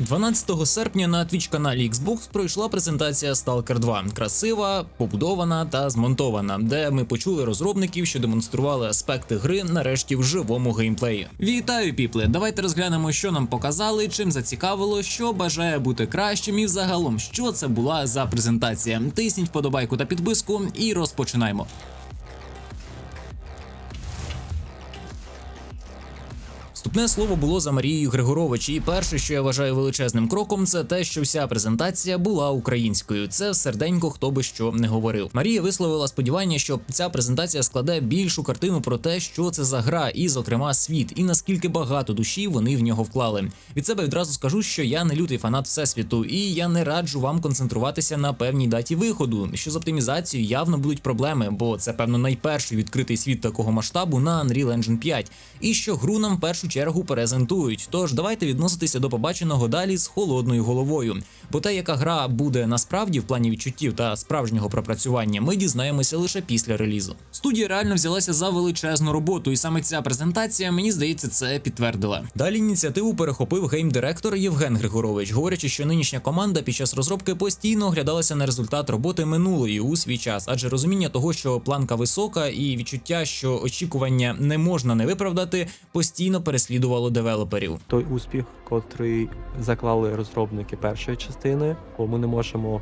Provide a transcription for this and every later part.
12 серпня на Twitch каналі Xbox пройшла презентація Stalker 2. Красива, побудована та змонтована, де ми почули розробників, що демонстрували аспекти гри нарешті в живому геймплеї. Вітаю, піпли! Давайте розглянемо, що нам показали, чим зацікавило, що бажає бути кращим, і взагалом, що це була за презентація. Тисніть вподобайку та підписку, і розпочинаємо. Вступне слово було за Марією Григорович. І перше, що я вважаю величезним кроком, це те, що вся презентація була українською. Це серденько, хто би що не говорив. Марія висловила сподівання, що ця презентація складе більшу картину про те, що це за гра, і, зокрема, світ, і наскільки багато душі вони в нього вклали. Від себе відразу скажу, що я не лютий фанат всесвіту, і я не раджу вам концентруватися на певній даті виходу. Що з оптимізацією явно будуть проблеми, бо це певно найперший відкритий світ такого масштабу на Unreal Engine 5. І що гру нам першу чергу презентують. Тож давайте відноситися до побаченого далі з холодною головою. Бо те, яка гра буде насправді в плані відчуттів та справжнього пропрацювання, ми дізнаємося лише після релізу. Студія реально взялася за величезну роботу, і саме ця презентація, мені здається, це підтвердила. Далі ініціативу перехопив гейм-директор Євген Григорович, говорячи, що нинішня команда під час розробки постійно оглядалася на результат роботи минулої у свій час, адже розуміння того, що планка висока, і відчуття, що очікування не можна не виправдати, постійно переслідувало девелоперів. той успіх, котрий заклали розробники першої частини, бо ми не можемо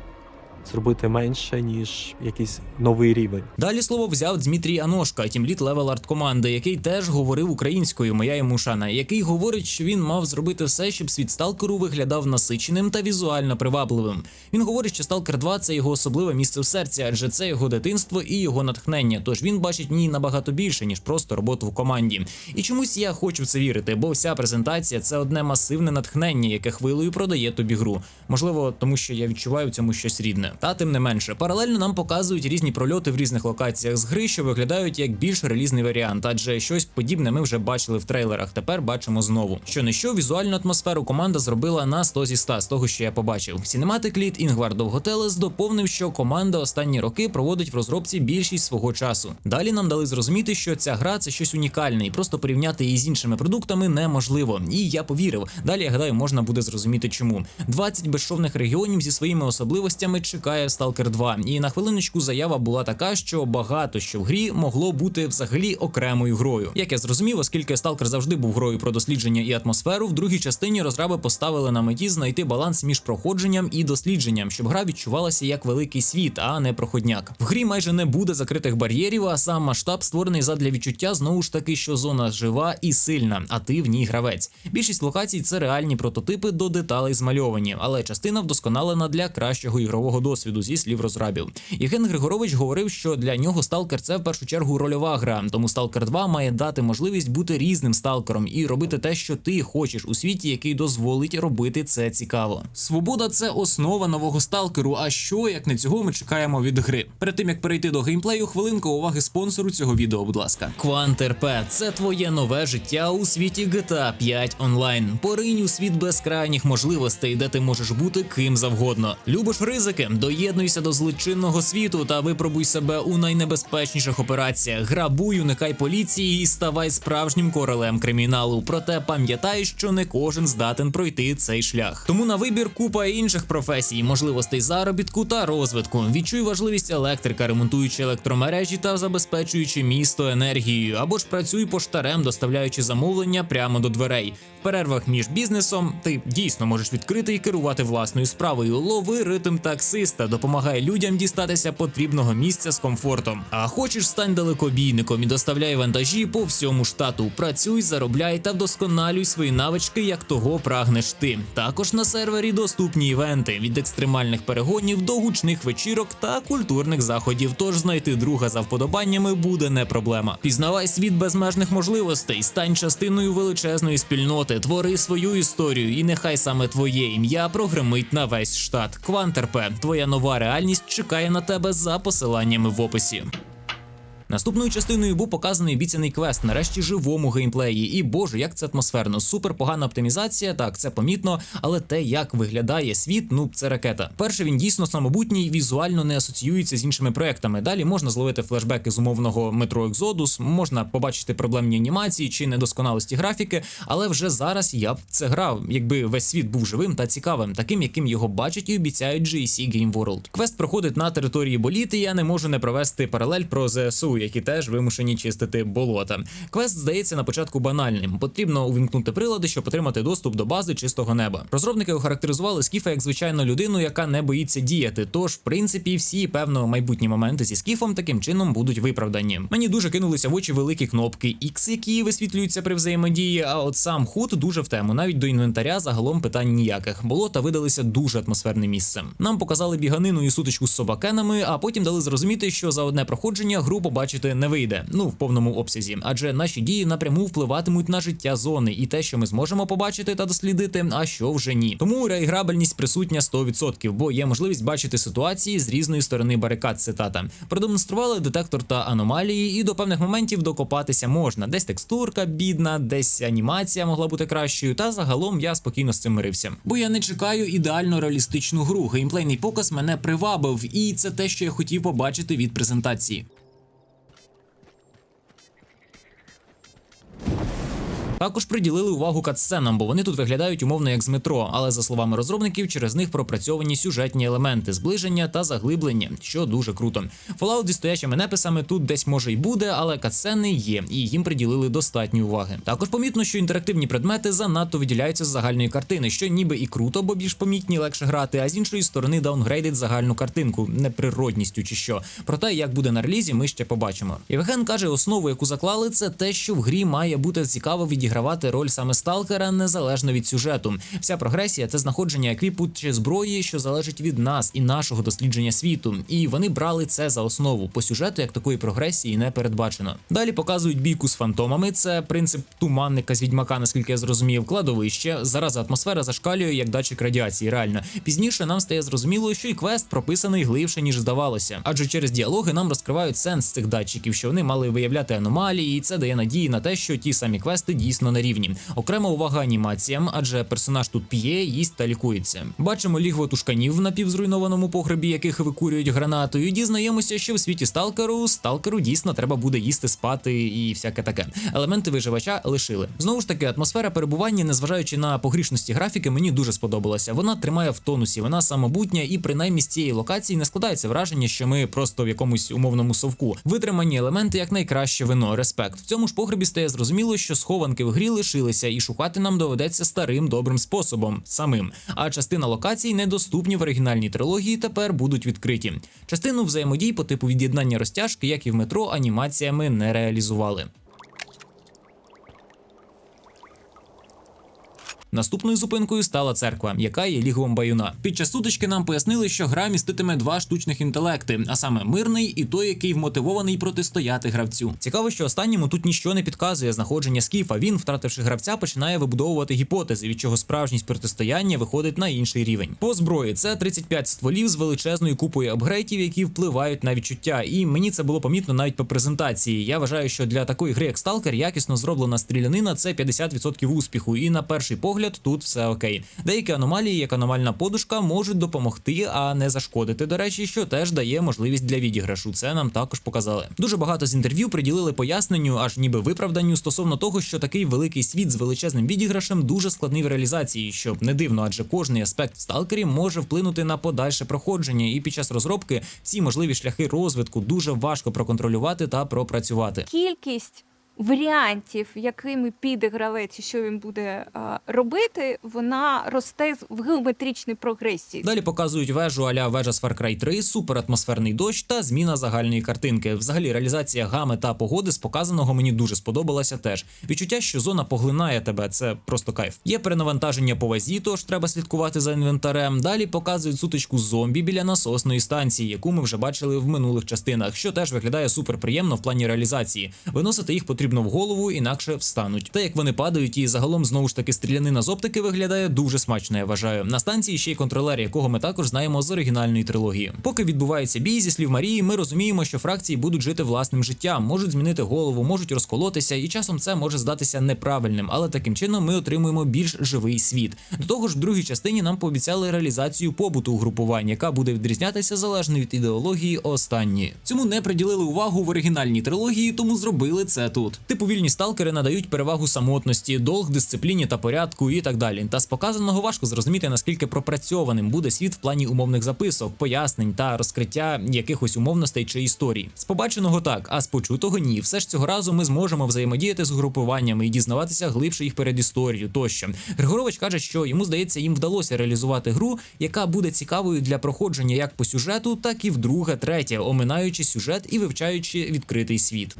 зробити менше, ніж якийсь новий рівень. Далі слово взяв Дмитрій Аношка, тімліт левел арт команди, який теж говорив українською, моя йому шана, який говорить, що він мав зробити все, щоб світ сталкеру виглядав насиченим та візуально привабливим. Він говорить, що Сталкер 2 це його особливе місце в серці, адже це його дитинство і його натхнення. Тож він бачить в ній набагато більше ніж просто роботу в команді. І чомусь я хочу в це вірити, бо вся презентація це одне масивне натхнення, яке хвилею продає тобі гру. Можливо, тому що я відчуваю в цьому щось рідне. Та тим не менше, паралельно нам показують різні прольоти в різних локаціях з гри, що виглядають як більш релізний варіант, адже щось подібне ми вже бачили в трейлерах. Тепер бачимо знову. Що не що візуальну атмосферу команда зробила на 100 зі 100 з того, що я побачив. Сінематик лід Інгвар Довготелес доповнив, що команда останні роки проводить в розробці більшість свого часу. Далі нам дали зрозуміти, що ця гра це щось унікальне, і просто порівняти її з іншими продуктами неможливо. І я повірив. Далі я гадаю, можна буде зрозуміти, чому 20 безшовних регіонів зі своїми особливостями чекає Stalker 2. І на хвилиночку заява була така, що багато що в грі могло бути взагалі окремою грою. Як я зрозумів, оскільки Stalker завжди був грою про дослідження і атмосферу, в другій частині розраби поставили на меті знайти баланс між проходженням і дослідженням, щоб гра відчувалася як великий світ, а не проходняк. В грі майже не буде закритих бар'єрів, а сам масштаб створений задля відчуття знову ж таки, що зона жива і сильна, а ти в ній гравець. Більшість локацій це реальні прототипи до деталей змальовані, але частина вдосконалена для кращого ігрового досвіду зі слів розрабів. Євген Григорович говорив, що для нього сталкер це в першу чергу рольова гра, тому Сталкер 2 має дати можливість бути різним сталкером і робити те, що ти хочеш у світі, який дозволить робити це цікаво. Свобода це основа нового сталкеру. А що як не цього ми чекаємо від гри? Перед тим як перейти до геймплею, хвилинка уваги спонсору цього відео, будь ласка. Quanterp – це твоє нове життя у світі GTA 5 онлайн. Поринь у світ безкрайніх можливостей, де ти можеш бути ким завгодно. Любиш ризики? Доєднуйся до злочинного світу та випробуй себе у найнебезпечніших операціях. Грабуй, уникай поліції і ставай справжнім королем криміналу. Проте пам'ятай, що не кожен здатен пройти цей шлях. Тому на вибір купа інших професій, можливостей заробітку та розвитку. Відчуй важливість електрика, ремонтуючи електромережі та забезпечуючи місто енергією, або ж працюй поштарем, доставляючи замовлення прямо до дверей. В перервах між бізнесом ти дійсно можеш відкрити і керувати власною справою. Лови ритм таксиста, допомагай людям дістатися потрібного місця з комфортом. А хочеш стань далекобійником і доставляй вантажі по всьому штату. Працюй, заробляй та вдосконалюй свої навички, як того прагнеш ти. Також на сервері доступні івенти від екстремальних перегонів до гучних вечірок та культурних заходів. Тож знайти друга за вподобаннями буде не проблема. Пізнавай світ безмежних можливостей, стань частиною величезної спільноти, твори свою історію, і нехай саме твоє ім'я прогремить на весь штат. Квантерпе, твоя нова реальність чекає на тебе за посиланнями в описі. Наступною частиною був показаний обіцяний квест, нарешті живому геймплеї. І боже, як це атмосферно. Супер погана оптимізація, так це помітно, але те, як виглядає світ, ну це ракета. Перше, він дійсно самобутній, візуально не асоціюється з іншими проектами. Далі можна зловити флешбеки з умовного метро Exodus, можна побачити проблемні анімації чи недосконалості графіки, але вже зараз я б це грав, якби весь світ був живим та цікавим, таким, яким його бачать і обіцяють GSC Game World. Квест проходить на території боліт, і я не можу не провести паралель про ЗСУ, які теж вимушені чистити болота. Квест здається на початку банальним. Потрібно увімкнути прилади, щоб отримати доступ до бази чистого неба. Розробники охарактеризували Скіфа як звичайну людину, яка не боїться діяти. Тож, в принципі, всі певно майбутні моменти зі скіфом таким чином будуть виправдані. Мені дуже кинулися в очі великі кнопки X, які висвітлюються при взаємодії. А от сам худ дуже в тему. Навіть до інвентаря загалом питань ніяких. Болота видалися дуже атмосферним місцем. Нам показали біганину і сутичку з собакенами, а потім дали зрозуміти, що за одне проходження гру побачити не вийде. Ну в повному обсязі, адже наші дії напряму впливатимуть на життя зони і те, що ми зможемо побачити та дослідити, а що вже ні. Тому реіграбельність присутня 100%, бо є можливість бачити ситуації з різної сторони барикад. Цитата продемонстрували детектор та аномалії, і до певних моментів докопатися можна. Десь текстурка бідна, десь анімація могла бути кращою. Та загалом я спокійно з цим мирився. Бо я не чекаю ідеально реалістичну гру. Геймплейний показ мене привабив, і це те, що я хотів побачити від презентації. Також приділили увагу катсценам, бо вони тут виглядають умовно як з метро, але за словами розробників, через них пропрацьовані сюжетні елементи, зближення та заглиблення, що дуже круто. Fallout зі стоячими неписами тут десь може й буде, але катсцени є, і їм приділили достатньо уваги. Також помітно, що інтерактивні предмети занадто виділяються з загальної картини, що ніби і круто, бо більш помітні, легше грати, а з іншої сторони даунгрейдить загальну картинку, неприродністю чи що. Проте, як буде на релізі, ми ще побачимо. Євген каже, основу, яку заклали, це те, що в грі має бути цікаво відігравати роль саме сталкера незалежно від сюжету. Вся прогресія це знаходження еквіпу чи зброї, що залежить від нас і нашого дослідження світу. І вони брали це за основу. По сюжету як такої прогресії не передбачено. Далі показують бійку з фантомами. Це принцип туманника з відьмака, наскільки я зрозумів, кладовище. Зараз атмосфера зашкалює як датчик радіації. Реально пізніше нам стає зрозуміло, що і квест прописаний глибше ніж здавалося. Адже через діалоги нам розкривають сенс цих датчиків, що вони мали виявляти аномалії, і це дає надії на те, що ті самі квести дійсно на рівні. Окрема увага анімаціям, адже персонаж тут п'є, їсть та лікується. Бачимо лігво тушканів в напівзруйнованому погребі, яких викурюють гранатою. і Дізнаємося, що в світі сталкеру сталкеру дійсно треба буде їсти, спати і всяке таке. Елементи виживача лишили. Знову ж таки, атмосфера перебування, незважаючи на погрішності графіки, мені дуже сподобалася. Вона тримає в тонусі, вона самобутня, і принаймні з цієї локації не складається враження, що ми просто в якомусь умовному совку. Витримані елементи як найкраще вино. Респект. В цьому ж погребі стає зрозуміло, що схованки в грі лишилися, і шукати нам доведеться старим добрим способом самим. А частина локацій, недоступні в оригінальній трилогії, тепер будуть відкриті. Частину взаємодій по типу від'єднання розтяжки, як і в метро, анімаціями не реалізували. Наступною зупинкою стала церква, яка є лігвом баюна. Під час сутички нам пояснили, що гра міститиме два штучних інтелекти, а саме мирний і той, який вмотивований протистояти гравцю. Цікаво, що останньому тут ніщо не підказує знаходження скіфа. Він, втративши гравця, починає вибудовувати гіпотези, від чого справжність протистояння виходить на інший рівень. По зброї це 35 стволів з величезною купою апгрейтів, які впливають на відчуття. І мені це було помітно навіть по презентації. Я вважаю, що для такої гри, як Сталкер, якісно зроблена стрілянина це 50% успіху. І на перший погляд тут все окей. Деякі аномалії, як аномальна подушка, можуть допомогти, а не зашкодити. До речі, що теж дає можливість для відіграшу. Це нам також показали. Дуже багато з інтерв'ю приділили поясненню, аж ніби виправданню стосовно того, що такий великий світ з величезним відіграшем дуже складний в реалізації, що не дивно, адже кожний аспект в сталкері може вплинути на подальше проходження, і під час розробки всі можливі шляхи розвитку дуже важко проконтролювати та пропрацювати. кількість варіантів, якими піде гравець і що він буде а, робити, вона росте в геометричній прогресії. Далі показують вежу аля вежа з Far Cry 3, суператмосферний дощ та зміна загальної картинки. Взагалі, реалізація гами та погоди з показаного мені дуже сподобалася теж. Відчуття, що зона поглинає тебе, це просто кайф. Є перенавантаження по вазі, тож треба слідкувати за інвентарем. Далі показують сутичку зомбі біля насосної станції, яку ми вже бачили в минулих частинах, що теж виглядає супер приємно в плані реалізації. Виносити їх потрібно потрібно в голову, інакше встануть. Та як вони падають, і загалом знову ж таки стрілянина з оптики виглядає дуже смачно. Я вважаю. На станції ще й контролер, якого ми також знаємо з оригінальної трилогії. Поки відбувається бій зі слів Марії, ми розуміємо, що фракції будуть жити власним життям, можуть змінити голову, можуть розколотися, і часом це може здатися неправильним, але таким чином ми отримуємо більш живий світ. До того ж, в другій частині нам пообіцяли реалізацію побуту угрупувань, яка буде відрізнятися залежно від ідеології останньої. Цьому не приділили увагу в оригінальній трилогії, тому зробили це тут. Типу вільні сталкери надають перевагу самотності, долг, дисципліні та порядку і так далі. Та з показаного важко зрозуміти наскільки пропрацьованим буде світ в плані умовних записок, пояснень та розкриття якихось умовностей чи історій. З побаченого так, а з почутого ні. Все ж цього разу ми зможемо взаємодіяти з угрупуваннями і дізнаватися глибше їх передісторію тощо. Григорович каже, що йому здається, їм вдалося реалізувати гру, яка буде цікавою для проходження як по сюжету, так і вдруге, третє, оминаючи сюжет і вивчаючи відкритий світ.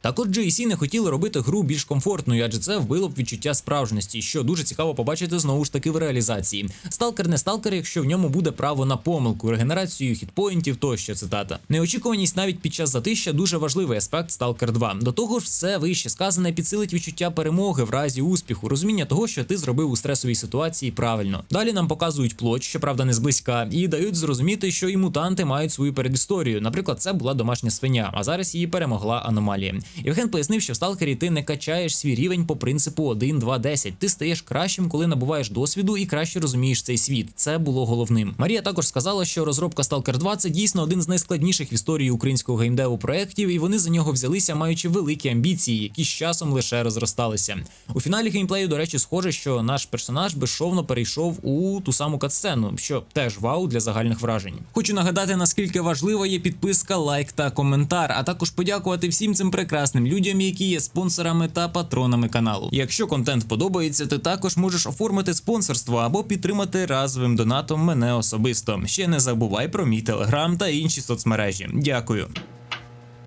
Також GSC не хотіли робити гру більш комфортною, адже це вбило б відчуття справжності, що дуже цікаво побачити знову ж таки в реалізації. Сталкер не сталкер, якщо в ньому буде право на помилку, регенерацію хітпоінтів тощо. Цитата. Неочікуваність навіть під час затища дуже важливий аспект Stalker 2. До того ж, все вище сказане підсилить відчуття перемоги в разі успіху, розуміння того, що ти зробив у стресовій ситуації правильно. Далі нам показують плоть, щоправда, не зблизька, і дають зрозуміти, що і мутанти мають свою передісторію. Наприклад, це була домашня свиня, а зараз її перемогла аномалія. Євген пояснив, що в сталкері ти не качаєш свій рівень по принципу 1, 2, 10. Ти стаєш кращим, коли набуваєш досвіду і краще розумієш цей світ. Це було головним. Марія також сказала, що розробка Stalker 2 це дійсно один з найскладніших в історії українського геймдеву проєктів, і вони за нього взялися, маючи великі амбіції, які з часом лише розросталися. У фіналі геймплею, до речі, схоже, що наш персонаж безшовно перейшов у ту саму катсцену, що теж вау для загальних вражень. Хочу нагадати, наскільки важлива є підписка, лайк та коментар, а також подякувати всім цим прекрасним людям, які є спонсорами та патронами каналу. Якщо контент подобається, ти також можеш оформити спонсорство або підтримати разовим донатом мене особисто. Ще не забувай про мій телеграм та інші соцмережі. Дякую.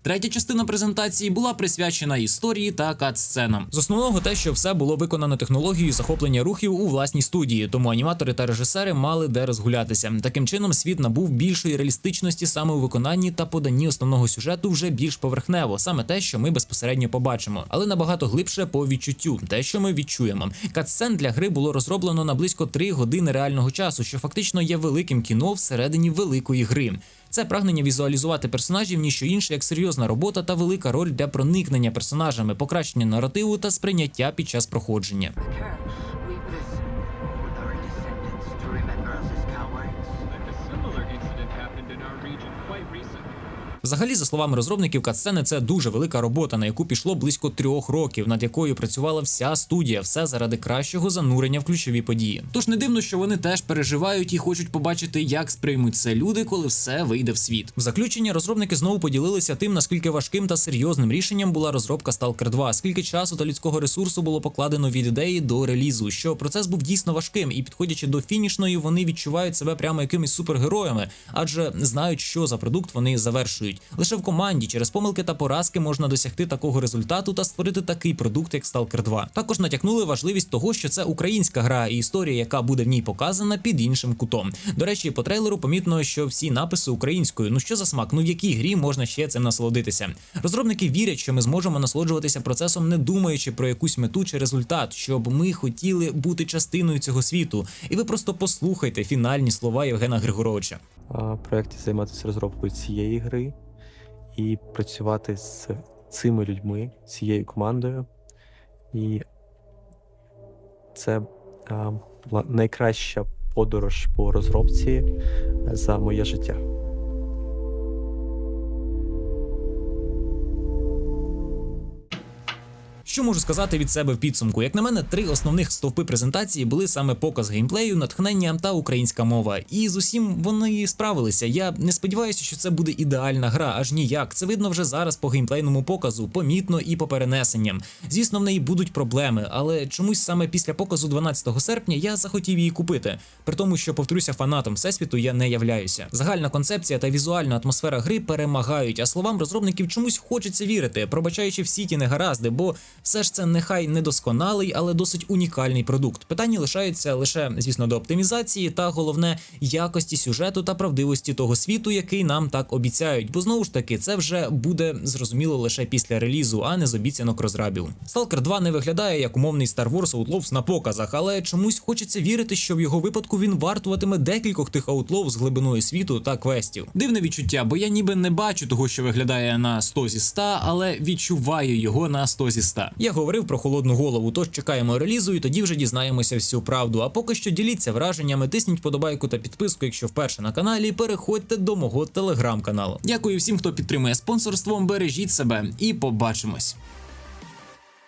Третя частина презентації була присвячена історії та кат-сценам. З основного те, що все було виконано технологією захоплення рухів у власній студії, тому аніматори та режисери мали де розгулятися. Таким чином, світ набув більшої реалістичності саме у виконанні та поданні основного сюжету вже більш поверхнево, саме те, що ми безпосередньо побачимо, але набагато глибше по відчуттю, те, що ми відчуємо. Кат-сцен для гри було розроблено на близько 3 години реального часу, що фактично є великим кіно всередині великої гри. Це прагнення візуалізувати персонажів ніщо інше, як серйозна робота та велика роль для проникнення персонажами, покращення наративу та сприйняття під час проходження. Взагалі, за словами розробників, катсцени це дуже велика робота, на яку пішло близько трьох років, над якою працювала вся студія, все заради кращого занурення в ключові події. Тож не дивно, що вони теж переживають і хочуть побачити, як сприймуть це люди, коли все вийде в світ. В заключення розробники знову поділилися тим, наскільки важким та серйозним рішенням була розробка Stalker 2, скільки часу та людського ресурсу було покладено від ідеї до релізу. Що процес був дійсно важким, і підходячи до фінішної, вони відчувають себе прямо якимись супергероями, адже знають, що за продукт вони завершують. Лише в команді через помилки та поразки можна досягти такого результату та створити такий продукт, як Stalker 2. Також натякнули важливість того, що це українська гра і історія, яка буде в ній показана під іншим кутом. До речі, по трейлеру помітно, що всі написи українською. Ну що за смак? Ну в якій грі можна ще цим насолодитися? Розробники вірять, що ми зможемо насолоджуватися процесом, не думаючи про якусь мету чи результат, щоб ми хотіли бути частиною цього світу. І ви просто послухайте фінальні слова Євгена Григоровича. проєкті займатися розробкою цієї гри і працювати з цими людьми, цією командою. І це а, була найкраща подорож по розробці е, за моє життя. Що можу сказати від себе в підсумку? Як на мене, три основних стовпи презентації були саме показ геймплею, натхнення та українська мова. І з усім вони справилися. Я не сподіваюся, що це буде ідеальна гра, аж ніяк. Це видно вже зараз по геймплейному показу, помітно і по перенесенням. Звісно, в неї будуть проблеми, але чомусь саме після показу 12 серпня я захотів її купити. При тому, що повторюся, фанатом всесвіту я не являюся. Загальна концепція та візуальна атмосфера гри перемагають, а словам розробників чомусь хочеться вірити, пробачаючи всі ті негаразди, бо Все ж це нехай недосконалий, але досить унікальний продукт. Питання лишаються лише, звісно, до оптимізації та головне якості сюжету та правдивості того світу, який нам так обіцяють. Бо знову ж таки, це вже буде зрозуміло лише після релізу, а не з обіцянок розрабів. Stalker 2 не виглядає як умовний Star Wars Outlaws на показах, але чомусь хочеться вірити, що в його випадку він вартуватиме декількох тих Outlaws з глибиною світу та квестів. Дивне відчуття, бо я ніби не бачу того, що виглядає на 100 зі 100, але відчуваю його на 100 зі 100. Я говорив про холодну голову, тож чекаємо релізу і тоді вже дізнаємося всю правду. А поки що діліться враженнями, тисніть подобайку та підписку, якщо вперше на каналі. і Переходьте до мого телеграм-каналу. Дякую всім, хто підтримує спонсорством. Бережіть себе і побачимось.